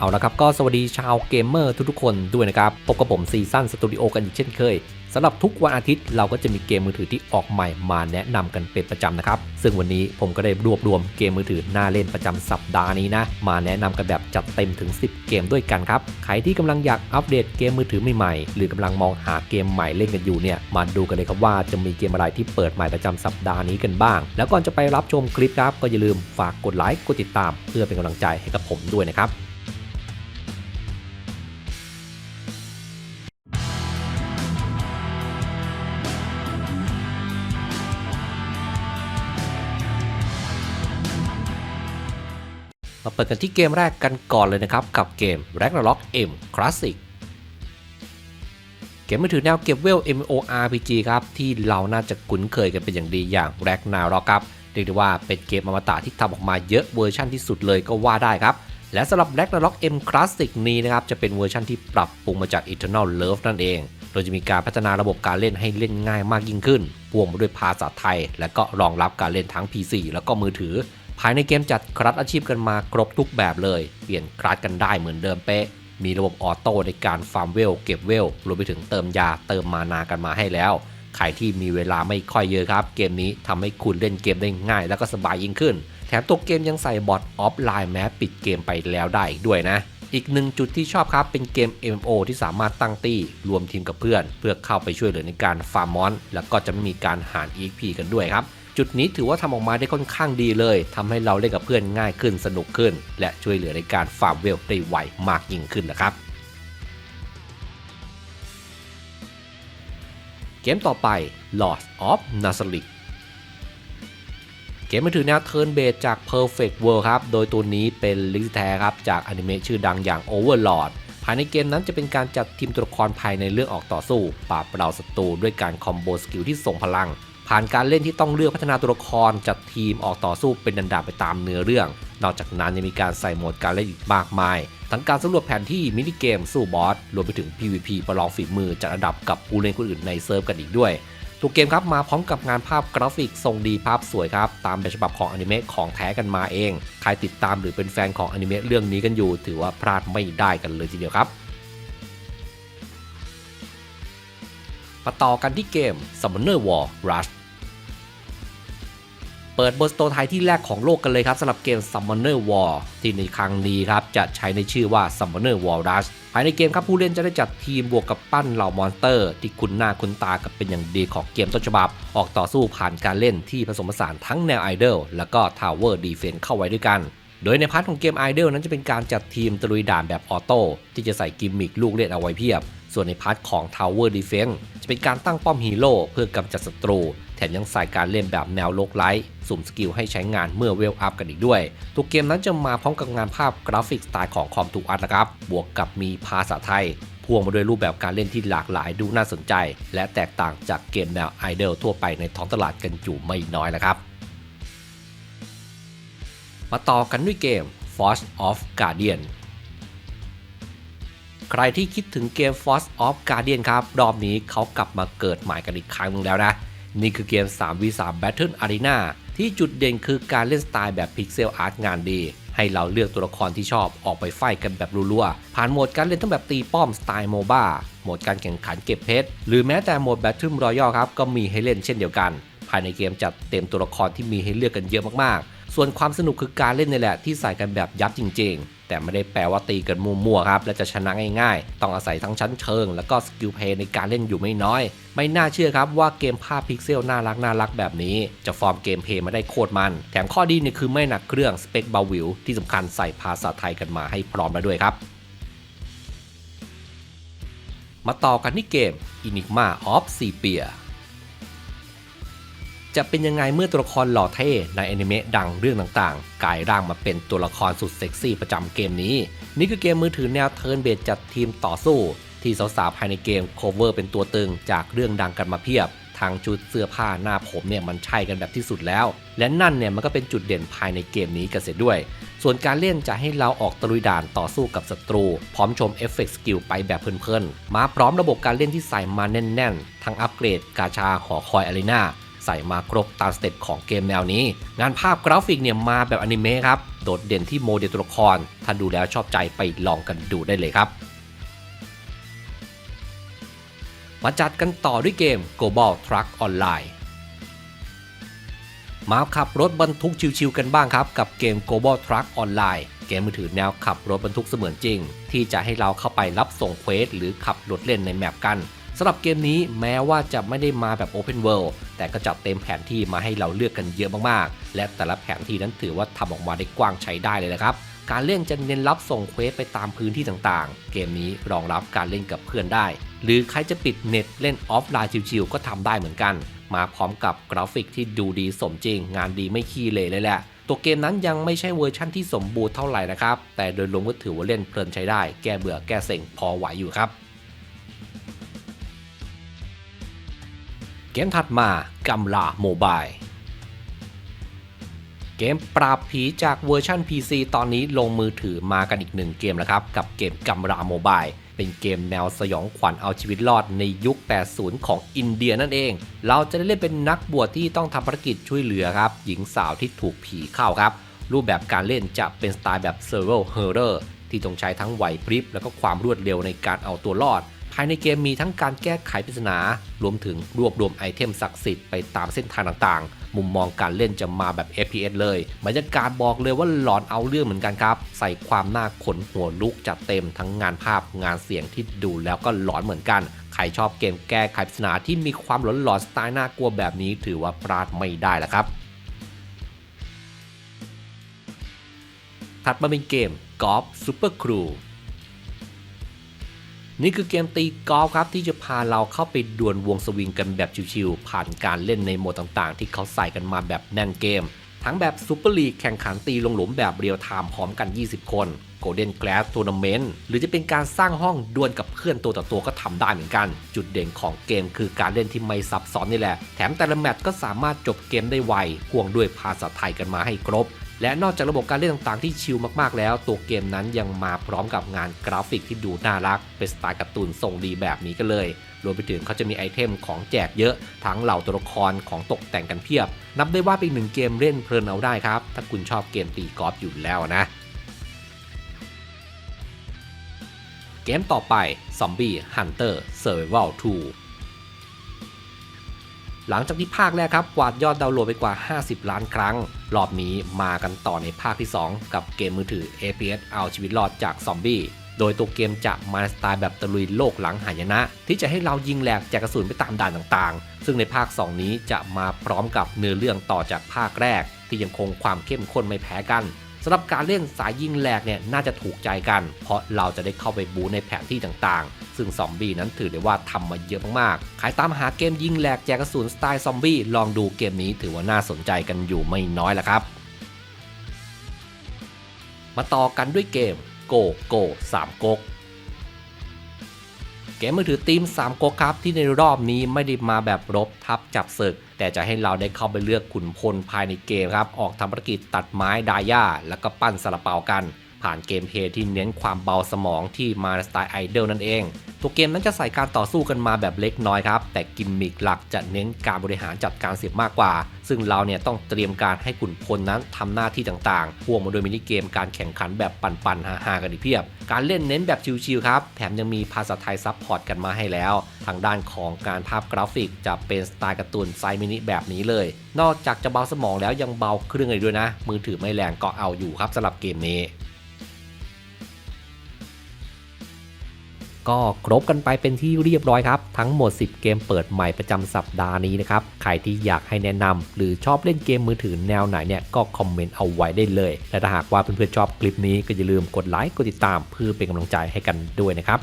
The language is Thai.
เอาละครับก็สวัสดีชาวเกมเมอร์ทุกๆคนด้วยนะครับพบกับผมซีซั่นสตูดิโอกันอีกเช่นเคยสำหรับทุกวันอาทิตย์เราก็จะมีเกมมือถือที่ออกใหม่มาแนะนำกันเป็นประจำนะครับ ซึ่งวันนี้ผมก็ได้รวบรวมเกมมือถือน่าเล่นประจำสัปดาห์นี้นะ มาแนะนำกันแบบจัดเต็มถึง 10 เกมด้วยกันครับ ใครที่กำลังอยากอัปเดตเกมมือถือใหม่ๆ หรือกำลังมองหาเกมใหม่เล่นกันอยู่เนี่ย มาดูกันเลยครับว่าจะมีเกมอะไรที่เปิดใหม่ประจำสัปดาห์นี้กันบ้าง แล้วก่อนจะไปรับชมคลิปครับก็อย่าลืมฝากกดไลค์กดติดตาม เพื่อเป็นกำลังใจให้กับผมด้วยนะครับ ปิดกันที่เกมแรกกันก่อนเลยนะครับ กับเกม Ragnarok M Classic เกมมือถือแนวเก็บเวล MMORPG ครับ ที่เราน่าจะคุ้นเคยกันเป็นอย่างดีอย่าง Ragnarok ครับเรียกได้ว่าเป็นเกมอมตะที่ทำออกมาเยอะเวอร์ชันที่สุดเลยก็ว่าได้ครับ และสำหรับ Ragnarok M Classic นี้นะครับ จะเป็นเวอร์ชันที่ปรับปรุงมาจาก Eternal Love นั่นเอง โดยจะมีการพัฒนาระบบการเล่นให้เล่นง่ายมากยิ่งขึ้นพ่วงมาด้วยภาษาไทย และก็รองรับการเล่นทั้ง PC แล้วก็มือถือ ภายในเกมจัดคลัสอาชีพกันมาครบทุกแบบเลย เปลี่ยนคลัสกันได้เหมือนเดิมเป๊ะ มีระบบออโต้ในการฟาร์มเวลเก็บเวลรวมไปถึงเติมยาเติมมานากันมาให้แล้ว ใครที่มีเวลาไม่ค่อยเยอะครับ เกมนี้ทำให้คุณเล่นเกมได้ง่าย แล้วก็สบายยิ่งขึ้น แถมตัวเกมยังใส่บอทออฟไลน์แม้ปิดเกมไปแล้วได้อีกด้วยนะอีกหนึ่งจุดที่ชอบครับเป็นเกม MMO ที่สามารถตั้งตี้รวมทีมกับเพื่อน เพื่อเข้าไปช่วยเหลือในการฟาร์มมอน แล้วก็จะไม่มีการหาร EXP กันด้วยครับ จุดนี้ถือว่าทำออกมาได้ค่อนข้างดีเลยทำให้เราเล่นกับเพื่อนง่ายขึ้นสนุกขึ้น และช่วยเหลือในการฟาร์มเวลได้ไวมากยิ่งขึ้นนะครับ เกมต่อไป Lord of Nazarick เกมมือถือแนวเทิร์นเบสจาก Perfect World ครับ โดยตัวนี้เป็นลิงก์แท้ครับ จากอนิเมะชื่อดังอย่าง Overlord ภายในเกมนั้นจะเป็นการจัดทีมตัวละครภายในเรื่องออกต่อสู้ ปราบเปราศัตรูด้วยการคอมโบสกิลที่ทรงพลัง ผ่านการเล่นที่ต้องเลือกพัฒนาตัวละครจัดทีมออกต่อสู้เป็นดันดาไปตามเนื้อเรื่อง นอกจากนั้นยังมีการใส่โหมดการเล่นอีกมากมาย ทั้งการสำรวจแผนที่มินิเกมสู้บอสรวมไปถึง PVP ประลองฝีมือจัดอันดับกับผู้เล่นคนอื่นในเซิร์ฟกันอีกด้วยทุกเกมครับมาพร้อมกับงานภาพกราฟิกทรงดีภาพสวยครับ ตามแบบฉบับของอนิเมะของแท้กันมาเอง ใครติดตามหรือเป็นแฟนของอนิเมะเรื่องนี้กันอยู่ ถือว่าพลาดไม่ได้กันเลยทีเดียวครับมาต่อกันที่เกม Summoner War Rush ปิดบนสโตไทยที่แรกของโลกกันเลยครับสำหรับเกม Summoner War ที่ในครั้งนี้ครับจะใช้ในชื่อว่า Summoner War Rush ภายในเกมครับผู้เล่นจะได้จัดทีมบวกกับปั้นเหล่ามอนสเตอร์ ที่คุ้นหน้าคุ้นตากับเป็นอย่างดีของเกมต้นฉบับ ออกต่อสู้ผ่านการเล่นที่ผสมผสานทั้งแนวไอดอลและก็ Tower Defense เข้าไว้ด้วยกันโดยในพาร์ทของเกม Idol นั้นจะเป็นการจัดทีมตะลุยด่านแบบออโต้ที่จะใส่กิมมิคลูกเล่นเอาไว้เพียบ ส่วนในพาร์ทของ Tower Defense จะเป็นการตั้งป้อมฮีโร่เพื่อกำจัดศัตรู แถมยังใส่การเล่นแบบแนวโลกไลท์สุ่มสกิลให้ใช้งานเมื่อเวลอัพกันอีกด้วยทุกเกมนั้นจะมาพร้อมกับงานภาพกราฟิกสไตล์ของคอมทูอาร์ตนะครับ บวกกับมีภาษาไทยพ่วงมาด้วยรูปแบบการเล่นที่หลากหลายดูน่าสนใจ และแตกต่างจากเกมแนวไอดอลทั่วไปในท้องตลาดกันอยู่ไม่น้อยแล้วครับ มาต่อกันด้วยเกม Force of Guardian ใครที่คิดถึงเกม Force of Guardian ครับ รอบนี้เขากลับมาเกิดใหม่กันอีกครั้งหนึงแล้วนะ นี่คือเกม 3v3 Battle Arena ที่จุดเด่นคือการเล่นสไตล์แบบ Pixel Art งานดี ให้เราเลือกตัวละครที่ชอบออกไปไฟกันแบบรัวๆ ผ่านโหมดการเล่นทั้งแบบตีป้อมสไตล์โมบ้าโหมดการแข่งขันเก็บเพชร หรือแม้แต่โหมด Battle Royale ครับก็มีให้เล่นเช่นเดียวกัน ภายในเกมจัดเต็มตัวละครที่มีให้เลือกกันเยอะมากๆ ส่วนความสนุกคือการเล่นนี่แหละที่ใส่กันแบบยับจริง ๆ แต่ไม่ได้แปลว่าตีกันมั่วๆครับและจะชนะง่ายๆ ต้องอาศัยทั้งชั้นเชิง แล้วก็สกิลเพย์ในการเล่นอยู่ไม่น้อย ไม่น่าเชื่อครับว่าเกมภาพพิกเซลน่ารักน่ารักแบบนี้ จะฟอร์มเกมเพย์มาได้โคตรมัน แถมข้อดีนี่คือไม่หนักเครื่องสเปคเบาวิวที่สำคัญใส่ภาษาไทยกันมาให้พร้อมแล้วด้วยครับมาต่อกันที่เกม Enigma of Sepia จะเป็นยังไงเมื่อตัวละครหล่อเท่ในอนิเมะดังเรื่องต่างๆ กลายร่างมาเป็นตัวละครสุดเซ็กซี่ประจำเกมนี้ นี่คือเกมมือถือแนวเทิร์นเบสจัดทีมต่อสู้ ที่สาวๆภายในเกมโคเวอร์เป็นตัวตึงจากเรื่องดังกันมาเพียบทางชุดเสื้อผ้าหน้าผมเนี่ยมันใช่กันแบบที่สุดแล้ว และนั่นเนี่ยมันก็เป็นจุดเด่นภายในเกมนี้กันเสร็จด้วย ส่วนการเล่นจะให้เราออกตะลุยด่านต่อสู้กับศัตรู พร้อมชมเอฟเฟกต์สกิลไปแบบเพลินๆ มาพร้อมระบบการเล่นที่ใส่มาแน่นๆ ทั้งอัปเกรด กาชาหอคอยอารีนา ใส่มาครบตามสเต็ปของเกมแนวนี้ งานภาพกราฟิกเนี่ยมาแบบอนิเมะครับ โดดเด่นที่โมเดลตัวละคร ถ้าดูแล้วชอบใจไปลองกันดูได้เลยครับ มาจัดกันต่อด้วยเกม Global Truck Online มาขับรถบรรทุกชิวๆกันบ้างครับ กับเกม Global Truck Online เกมมือถือแนวขับรถบรรทุกเสมือนจริง ที่จะให้เราเข้าไปรับส่งเควสหรือขับรถเล่นในแมปกัน สำหรับเกมนี้แม้ว่าจะไม่ได้มาแบบ Open World แต่ก็จัดเต็มแผนที่มาให้เราเลือกกันเยอะมากๆ และแต่ละแผนที่นั้นถือว่าทำออกมาได้กว้างใช้ได้เลยนะครับการเล่นจะเน้นรับส่งเควสไปตามพื้นที่ต่างๆ เกมนี้รองรับการเล่นกับเพื่อนได้ หรือใครจะปิดเน็ตเล่นออฟไลน์ชิวๆก็ทำได้เหมือนกัน มาพร้อมกับกราฟิกที่ดูดีสมจริง งานดีไม่ขี้เลยเลยแหละ ตัวเกมนั้นยังไม่ใช่เวอร์ชั่นที่สมบูรณ์เท่าไหร่นะครับ แต่โดยรวมก็ถือว่าเล่นเพลินใช้ได้ แก้เบื่อแก้เซ็งพอไหวอยู่ครับ เกมถัดมากัมลาโมบายเกมปราบผีจากเวอร์ชัน PC ตอนนี้ลงมือถือมากันอีกหนึ่งเกมแล้วครับ กับเกมกัมราโมบายเป็นเกมแนวสยองขวัญเอาชีวิตรอดในยุค 80 ของอินเดียนั่นเอง เราจะได้เล่นเป็นนักบวชที่ต้องทำภารกิจช่วยเหลือครับ หญิงสาวที่ถูกผีเข้าครับ รูปแบบการเล่นจะเป็นสไตล์แบบ Survival Horror ที่ต้องใช้ทั้งไหวพริบแล้วก็ความรวดเร็วในการเอาตัวรอด ภายในเกมมีทั้งการแก้ไขปริศนา รวมถึงรวบรวมไอเทมศักดิ์สิทธิ์ไปตามเส้นทางต่างๆ มุมมองการเล่นจะมาแบบ FPS เลย บรรยากาศบอกเลยว่าหลอนเอาเรื่องเหมือนกันครับ ใส่ความน่าขนหัวลุกจัดเต็มทั้งงานภาพงานเสียงที่ดูแล้วก็หลอนเหมือนกันใครชอบเกมแก้ไขปริศนาที่มีความหลอนหลอนๆสไตล์น่ากลัวแบบนี้ ถือว่าพลาดไม่ได้ละครับถัดมาเป็นเกม Golf Super Crew นี่คือเกมตีกอล์ฟครับที่จะพาเราเข้าไปดวลวงสวิงกันแบบชิวๆผ่านการเล่นในโหมดต่างๆ ที่เขาใส่กันมาแบบแน่นเกม ทั้งแบบซูเปอร์ลีกแข่งขันตีลงหลุมแบบเรียลไทม์พร้อมกัน 20 คน Golden Glass Tournament หรือจะเป็นการสร้างห้องดวลกับเพื่อนตัวต่อตัวก็ทำได้เหมือนกัน จุดเด่นของเกมคือการเล่นที่ไม่ซับซ้อนนี่แหละ แถมแต่ละแมตช์ก็สามารถจบเกมได้ไวพ่วงด้วยภาษาไทยกันมาให้ครบ และนอกจากระบบการเล่นต่างๆที่ชิลมากๆแล้ว ตัวเกมนั้นยังมาพร้อมกับงานกราฟิกที่ดูน่ารัก เป็นสไตล์การ์ตูนทรงดีแบบนี้กันเลย รวมไปถึงเขาจะมีไอเทมของแจกเยอะทั้งเหล่าตัวละครของตกแต่งกันเพียบ นับได้ว่าเป็นหนึ่งเกมเล่นเพลินเอาได้ครับ ถ้าคุณชอบเกมตีกอล์ฟอยู่แล้วนะ เกมต่อไป Zombie Hunter Survival 2หลังจากที่ภาคแรกครับกวาดยอดดาวน์โหลดไปกว่า 50 ล้านครั้ง รอบนี้มากันต่อในภาคที่ 2 กับเกมมือถือ APS เอาชีวิตรอดจากซอมบี้ โดยตัวเกมจะมาสไตล์แบบตะลุยโลกหลังหายนะ ที่จะให้เรายิงแหลกแจกกระสุนไปตามด่านต่างๆ ซึ่งในภาค 2 นี้จะมาพร้อมกับเนื้อเรื่องต่อจากภาคแรก ที่ยังคงความเข้มข้นไม่แพ้กัน สำหรับการเล่นสายยิงแหลกเนี่ยน่าจะถูกใจกัน เพราะเราจะได้เข้าไปบูในแผนที่ต่างๆ ซึ่งซอมบี้นั้นถือได้ว่าทำมาเยอะมากๆใครตามหาเกมยิงแหลกแจกกระสุนสไตล์ซอมบี้ลองดูเกมนี้ถือว่าน่าสนใจกันอยู่ไม่น้อยละครับ มาต่อกันด้วยเกม Go Go 3ก๊กเกมมือถือทีม3ก๊กครับที่ในรอบนี้ไม่ได้มาแบบรบทับจับศึก แต่จะให้เราได้เข้าไปเลือกขุนพลภายในเกมครับ ออกทำภารกิจตัดไม้ดาย่าแล้วก็ปั้นสลับเปากัน ผ่านเกมเพลย์ที่เน้นความเบาสมองที่มาสไตล์ไอเดลนั่นเอง ตัวเกมนั้นจะใส่การต่อสู้กันมาแบบเล็กน้อยครับ แต่กิมมิกหลักจะเน้นการบริหารจัดการเสียมากกว่า ซึ่งเราเนี่ยต้องเตรียมการให้ขุนพลนั้นทำหน้าที่ต่างๆพ่วงมาโดยมินิเกมการแข่งขันแบบปั่นๆฮาๆกันอีกเพียบ การเล่นเน้นแบบชิลๆครับแถมยังมีภาษาไทยซับพอร์ตกันมาให้แล้ว ทางด้านของการภาพกราฟิกจะเป็นสไตล์การ์ตูนไซส์มินิแบบนี้เลย นอกจากจะเบาสมองแล้วยังเบาเครื่องเลยด้วยนะ มือถือไม่แรงก็เอาอยู่ครับสำหรับเกมนี้ ก็ครบกันไปเป็นที่เรียบร้อยครับ ทั้งหมด 10 เกมเปิดใหม่ประจำสัปดาห์นี้นะครับ ใครที่อยากให้แนะนำหรือชอบเล่นเกมมือถือแนวไหนเนี่ยก็คอมเมนต์เอาไว้ได้เลย และถ้าหากว่าเพื่อนๆชอบคลิปนี้ก็อย่าลืมกดไลค์กดติดตามเพื่อเป็นกำลังใจให้กันด้วยนะครับ